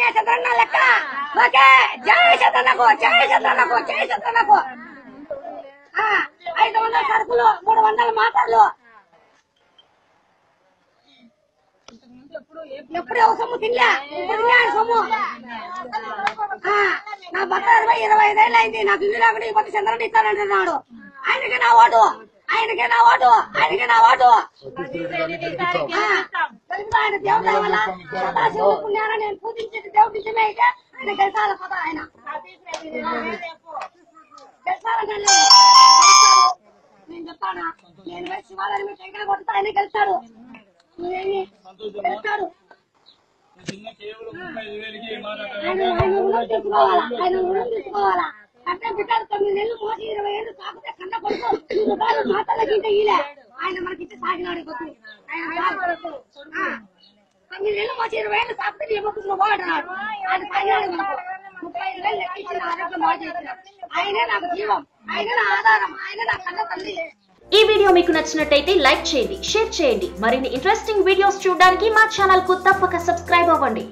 కన్యా చంద్రన్న లెక్క? ఓకే జై చంద్రన్నకు జై చంద్రన్నకు జై చంద్రన్నకు ఆ, ఐదు వందల సరుకులు మూడు వందల మాటలు. ఎప్పుడు సొమ్ము తినలే? ఇప్పుడు సొమ్ము. ఆ, నా భర్త ఇరవై ఇరవై ఐదేళ్ళు అయింది. నాకు ఇల్లు లేకుండా ఈ పక్క చంద్రుడు ఇస్తానంటున్నాడు. ఆయనకి నా ఓటు ఆయనకి నా ఓటు ఆయనకి నా ఓటు. తెలుగులో ఆయన దేవుడు వల్ల పుణ్యాన నేను పూజించిన దేవుడు నిజమే అయితే ఆయన గెలిచాలి పద ఆయన. గెలిచాలని నేను చెప్తానా? నేను పోయి శివాలయం మీద కొడతా ఆయన గెలుస్తాడు నువ్వేమి? గెలుస్తాడు ఆయన ఆయన రుణం తీసుకోవాలా? ఆయన రుణం తీసుకోవాలా? అంటే బిడ్డలు తొమ్మిది నెలలు మోసి ఇరవై ఏళ్ళు కాకపోతే కన్న కొడుకు మాటలకి ఆయన మనకిచ్చి సాగినాడు ఆయన. తొమ్మిది నెలలు మోసి ఇరవై ఏళ్ళు కాకపోతే నీ మొక్కుకు పోగొట్టినాడు ఆయన సాగినాడు మనకు ముప్పై ఐదు వేలు లెక్కించిన ఆరోగ్యం బాగా చేసిన ఆయనే నాకు జీవం. ఆయనే నా ఆధారం. ఆయనే నా కన్న తల్లి. ఈ వీడియో మీకు నచ్చినట్టయితే లైక్ చేయండి షేర్ చేయండి. మరిన్ని ఇంట్రెస్టింగ్ వీడియోస్ చూడడానికి మా ఛానల్కు తప్పక సబ్స్క్రైబ్ అవ్వండి.